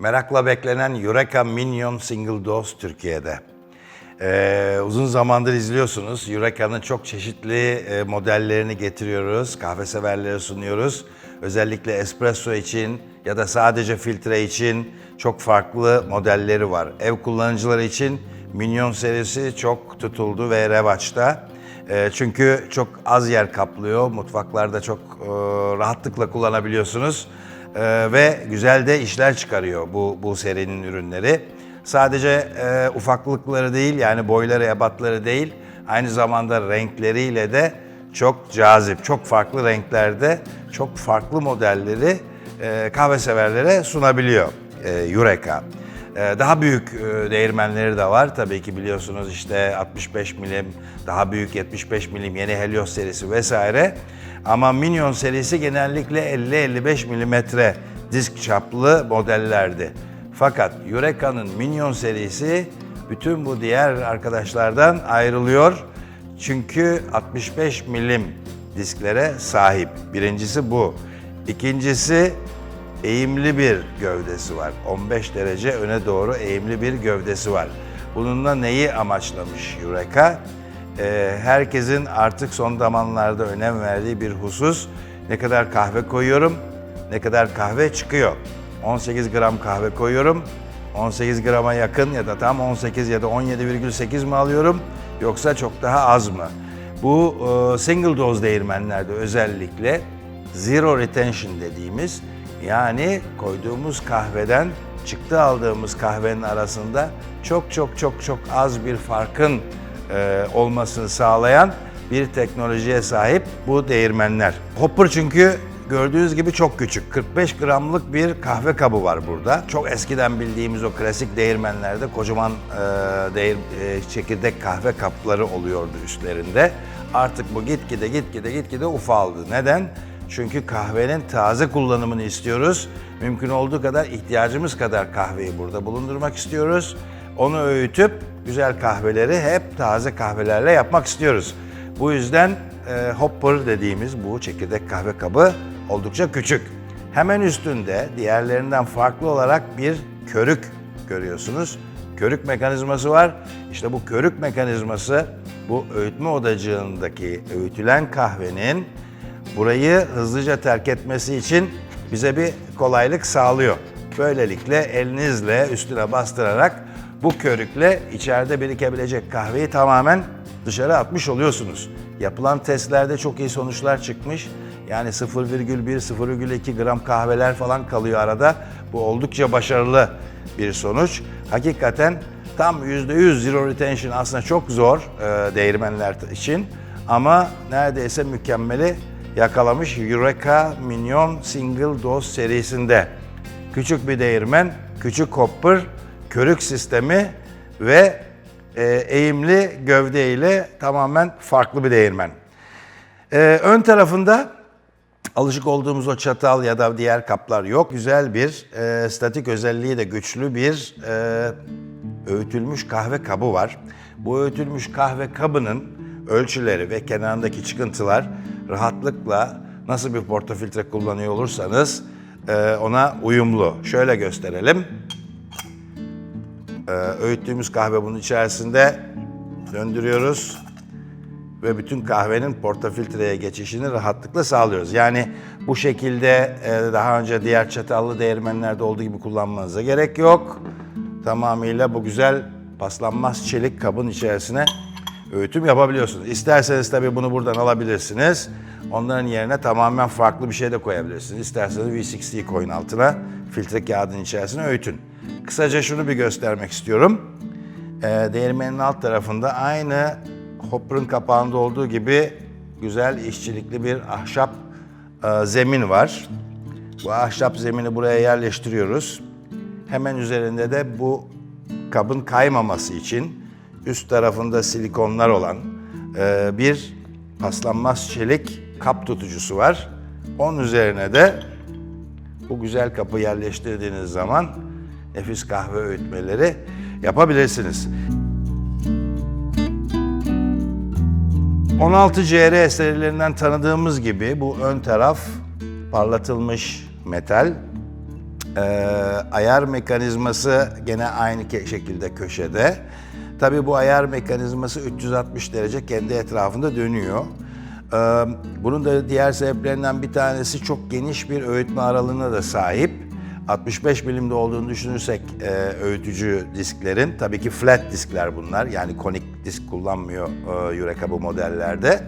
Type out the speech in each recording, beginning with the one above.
Merakla beklenen Eureka Minion Single Dose Türkiye'de. Ee, uzun zamandır izliyorsunuz. Eureka'nın çok çeşitli e, modellerini getiriyoruz. Kahve severlere sunuyoruz. Özellikle espresso için ya da sadece filtre için çok farklı modelleri var. Ev kullanıcıları için Minion serisi çok tutuldu ve revaçta. E, çünkü çok az yer kaplıyor. Mutfaklarda çok e, rahatlıkla kullanabiliyorsunuz. E, ve güzel de işler çıkarıyor bu, bu serinin ürünleri. Sadece e, ufaklıkları değil yani boyları, ebatları değil aynı zamanda renkleriyle de çok cazip, çok farklı renklerde, çok farklı modelleri e, kahve severlere sunabiliyor e, Eureka. E, daha büyük e, değirmenleri de var tabii ki biliyorsunuz işte 65 milim, daha büyük 75 milim yeni Helios serisi vesaire. Ama Minion serisi genellikle 50-55 milimetre disk çaplı modellerdi. Fakat Eureka'nın Minion serisi bütün bu diğer arkadaşlardan ayrılıyor. Çünkü 65 milim disklere sahip. Birincisi bu. İkincisi eğimli bir gövdesi var. 15 derece öne doğru eğimli bir gövdesi var. Bununla neyi amaçlamış Eureka? Ee, herkesin artık son zamanlarda önem verdiği bir husus ne kadar kahve koyuyorum, ne kadar kahve çıkıyor. 18 gram kahve koyuyorum, 18 grama yakın ya da tam 18 ya da 17,8 mi alıyorum yoksa çok daha az mı? Bu e, single dose değirmenlerde özellikle zero retention dediğimiz yani koyduğumuz kahveden çıktı aldığımız kahvenin arasında çok çok çok çok az bir farkın e, olmasını sağlayan bir teknolojiye sahip bu değirmenler. Hopper çünkü gördüğünüz gibi çok küçük. 45 gramlık bir kahve kabı var burada. Çok eskiden bildiğimiz o klasik değirmenlerde kocaman e, değir, e, çekirdek kahve kapları oluyordu üstlerinde. Artık bu gitgide gitgide gitgide ufaldı. Neden? Çünkü kahvenin taze kullanımını istiyoruz. Mümkün olduğu kadar ihtiyacımız kadar kahveyi burada bulundurmak istiyoruz. Onu öğütüp güzel kahveleri hep taze kahvelerle yapmak istiyoruz. Bu yüzden e, hopper dediğimiz bu çekirdek kahve kabı oldukça küçük. Hemen üstünde diğerlerinden farklı olarak bir körük görüyorsunuz. Körük mekanizması var. İşte bu körük mekanizması bu öğütme odacığındaki öğütülen kahvenin burayı hızlıca terk etmesi için bize bir kolaylık sağlıyor. Böylelikle elinizle üstüne bastırarak bu körükle içeride birikebilecek kahveyi tamamen dışarı atmış oluyorsunuz. Yapılan testlerde çok iyi sonuçlar çıkmış. Yani 0,1-0,2 gram kahveler falan kalıyor arada. Bu oldukça başarılı bir sonuç. Hakikaten tam %100 zero retention aslında çok zor e, değirmenler için. Ama neredeyse mükemmeli yakalamış Eureka Minion Single Dose serisinde. Küçük bir değirmen, küçük hopper, körük sistemi ve e, eğimli gövde ile tamamen farklı bir değirmen. E, ön tarafında alışık olduğumuz o çatal ya da diğer kaplar yok. Güzel bir e, statik özelliği de güçlü bir e, öğütülmüş kahve kabı var. Bu öğütülmüş kahve kabının ölçüleri ve kenarındaki çıkıntılar rahatlıkla nasıl bir portafiltre kullanıyor olursanız e, ona uyumlu. Şöyle gösterelim. E, öğüttüğümüz kahve bunun içerisinde döndürüyoruz ve bütün kahvenin portafiltreye geçişini rahatlıkla sağlıyoruz. Yani bu şekilde e, daha önce diğer çatallı değirmenlerde olduğu gibi kullanmanıza gerek yok. Tamamıyla bu güzel paslanmaz çelik kabın içerisine öğütüm yapabiliyorsunuz. İsterseniz tabii bunu buradan alabilirsiniz. Onların yerine tamamen farklı bir şey de koyabilirsiniz. İsterseniz V60'yi koyun altına, filtre kağıdın içerisine öğütün. Kısaca şunu bir göstermek istiyorum. E, değirmenin alt tarafında aynı hopper'ın kapağında olduğu gibi güzel işçilikli bir ahşap e, zemin var. Bu ahşap zemini buraya yerleştiriyoruz. Hemen üzerinde de bu kabın kaymaması için üst tarafında silikonlar olan e, bir paslanmaz çelik kap tutucusu var. Onun üzerine de bu güzel kapı yerleştirdiğiniz zaman nefis kahve öğütmeleri yapabilirsiniz. 16 CR serilerinden tanıdığımız gibi bu ön taraf parlatılmış metal. Ee, ayar mekanizması gene aynı şekilde köşede. Tabii bu ayar mekanizması 360 derece kendi etrafında dönüyor. Ee, bunun da diğer sebeplerinden bir tanesi çok geniş bir öğütme aralığına da sahip. 65 milimde olduğunu düşünürsek e, öğütücü disklerin, tabii ki flat diskler bunlar. Yani konik disk kullanmıyor e, Eureka bu modellerde.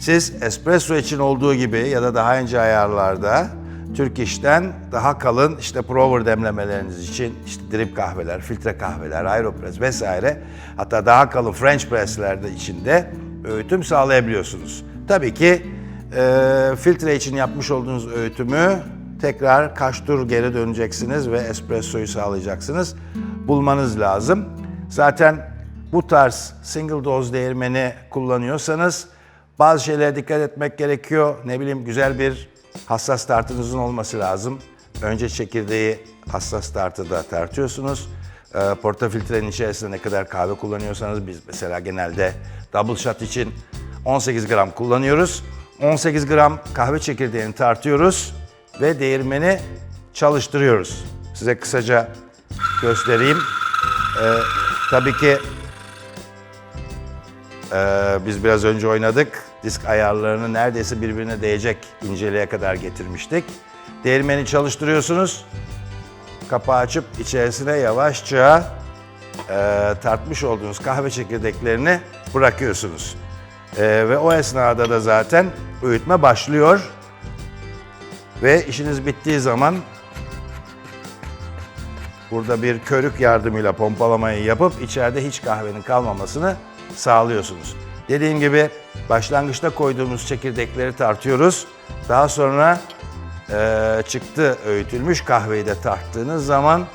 Siz espresso için olduğu gibi ya da daha ince ayarlarda Türk işten daha kalın işte prover demlemeleriniz için işte drip kahveler, filtre kahveler, aeropress vesaire hatta daha kalın French presslerde içinde öğütüm sağlayabiliyorsunuz. Tabii ki e, filtre için yapmış olduğunuz öğütümü tekrar kaç tur geri döneceksiniz ve espressoyu sağlayacaksınız. Bulmanız lazım. Zaten bu tarz single dose değirmeni kullanıyorsanız bazı şeylere dikkat etmek gerekiyor. Ne bileyim güzel bir hassas tartınızın olması lazım. Önce çekirdeği hassas tartıda tartıyorsunuz. Ee, portafiltrenin içerisinde ne kadar kahve kullanıyorsanız biz mesela genelde double shot için 18 gram kullanıyoruz. 18 gram kahve çekirdeğini tartıyoruz ve değirmeni çalıştırıyoruz. Size kısaca göstereyim. Ee, tabii ki ee, biz biraz önce oynadık. Disk ayarlarını neredeyse birbirine değecek inceliğe kadar getirmiştik. Değirmeni çalıştırıyorsunuz. Kapağı açıp içerisine yavaşça e, tartmış olduğunuz kahve çekirdeklerini bırakıyorsunuz. E, ve o esnada da zaten öğütme başlıyor. Ve işiniz bittiği zaman Burada bir körük yardımıyla pompalamayı yapıp içeride hiç kahvenin kalmamasını sağlıyorsunuz. Dediğim gibi başlangıçta koyduğumuz çekirdekleri tartıyoruz. Daha sonra eee, çıktı öğütülmüş kahveyi de tarttığınız zaman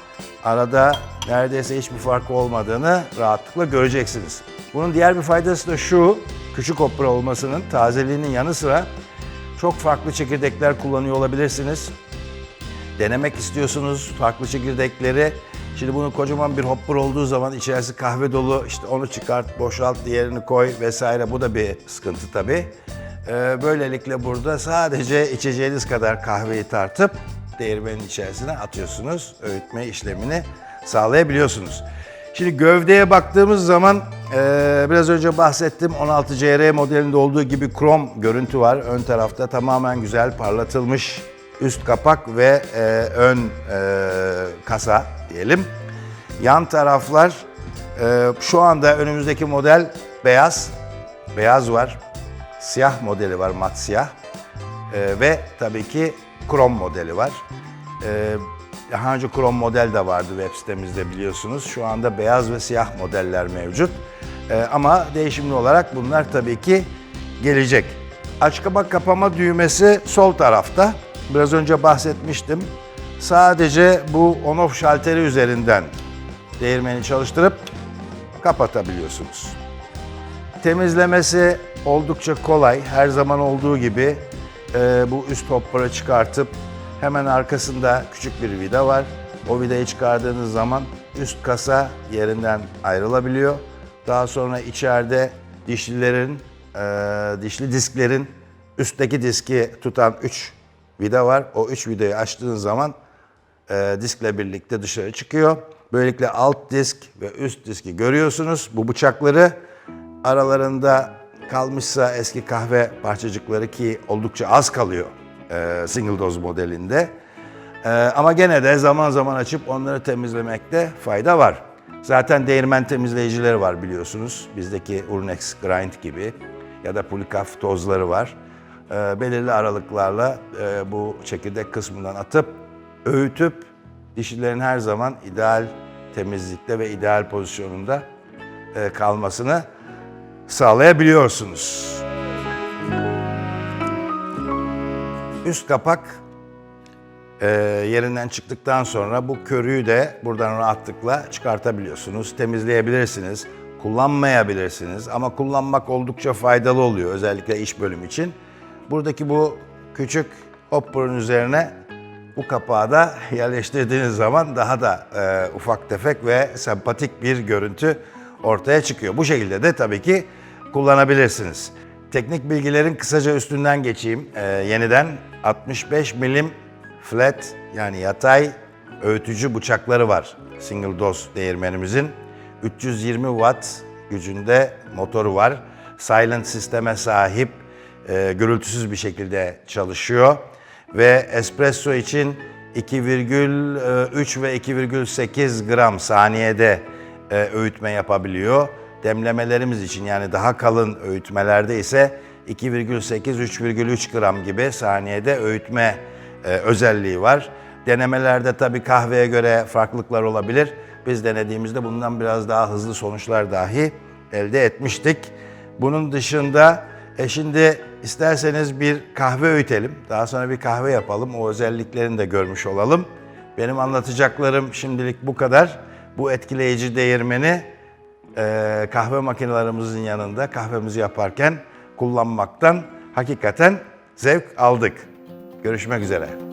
arada neredeyse hiçbir fark olmadığını rahatlıkla göreceksiniz. Bunun diğer bir faydası da şu, küçük hopper olmasının tazeliğinin yanı sıra çok farklı çekirdekler kullanıyor olabilirsiniz denemek istiyorsunuz farklı çekirdekleri. Şimdi bunun kocaman bir hopper olduğu zaman içerisi kahve dolu işte onu çıkart, boşalt, diğerini koy vesaire bu da bir sıkıntı tabii. Ee, böylelikle burada sadece içeceğiniz kadar kahveyi tartıp değirmenin içerisine atıyorsunuz. Öğütme işlemini sağlayabiliyorsunuz. Şimdi gövdeye baktığımız zaman eee, biraz önce bahsettim 16 CR modelinde olduğu gibi krom görüntü var. Ön tarafta tamamen güzel parlatılmış üst kapak ve e, ön e, kasa diyelim. Yan taraflar e, şu anda önümüzdeki model beyaz. Beyaz var. Siyah modeli var mat siyah. E, ve tabii ki krom modeli var. E, daha önce krom model de vardı web sitemizde biliyorsunuz. Şu anda beyaz ve siyah modeller mevcut. E, ama değişimli olarak bunlar tabii ki gelecek. Aç kapa kapama düğmesi sol tarafta. Biraz önce bahsetmiştim. Sadece bu on-off şalteri üzerinden değirmeni çalıştırıp kapatabiliyorsunuz. Temizlemesi oldukça kolay. Her zaman olduğu gibi e, bu üst hopper'ı çıkartıp hemen arkasında küçük bir vida var. O vidayı çıkardığınız zaman üst kasa yerinden ayrılabiliyor. Daha sonra içeride dişlilerin, e, dişli disklerin üstteki diski tutan 3 vida var. O 3 vidayı açtığınız zaman e, diskle birlikte dışarı çıkıyor. Böylelikle alt disk ve üst diski görüyorsunuz. Bu bıçakları aralarında kalmışsa eski kahve parçacıkları ki oldukça az kalıyor single dose modelinde. E, ama gene de zaman zaman açıp onları temizlemekte fayda var. Zaten değirmen temizleyicileri var biliyorsunuz. Bizdeki Urnex Grind gibi ya da Pulikaf tozları var. E, belirli aralıklarla e, bu çekirdek kısmından atıp öğütüp dişilerin her zaman ideal temizlikte ve ideal pozisyonunda e, kalmasını sağlayabiliyorsunuz. Üst kapak e, yerinden çıktıktan sonra bu körüğü de buradan rahatlıkla çıkartabiliyorsunuz, temizleyebilirsiniz, kullanmayabilirsiniz ama kullanmak oldukça faydalı oluyor özellikle iş bölümü için. Buradaki bu küçük hopper'ın üzerine bu kapağı da yerleştirdiğiniz zaman daha da e, ufak tefek ve sempatik bir görüntü ortaya çıkıyor. Bu şekilde de tabii ki kullanabilirsiniz. Teknik bilgilerin kısaca üstünden geçeyim. E, yeniden 65 milim flat yani yatay öğütücü bıçakları var single dose değirmenimizin. 320 watt gücünde motoru var. Silent sisteme sahip, e, gürültüsüz bir şekilde çalışıyor. Ve espresso için 2,3 ve 2,8 gram saniyede e, öğütme yapabiliyor. Demlemelerimiz için yani daha kalın öğütmelerde ise 2,8-3,3 gram gibi saniyede öğütme e, özelliği var. Denemelerde tabii kahveye göre farklılıklar olabilir. Biz denediğimizde bundan biraz daha hızlı sonuçlar dahi elde etmiştik. Bunun dışında e şimdi isterseniz bir kahve öğütelim. Daha sonra bir kahve yapalım. O özelliklerini de görmüş olalım. Benim anlatacaklarım şimdilik bu kadar. Bu etkileyici değirmeni e, kahve makinelerimizin yanında kahvemizi yaparken kullanmaktan hakikaten zevk aldık. Görüşmek üzere.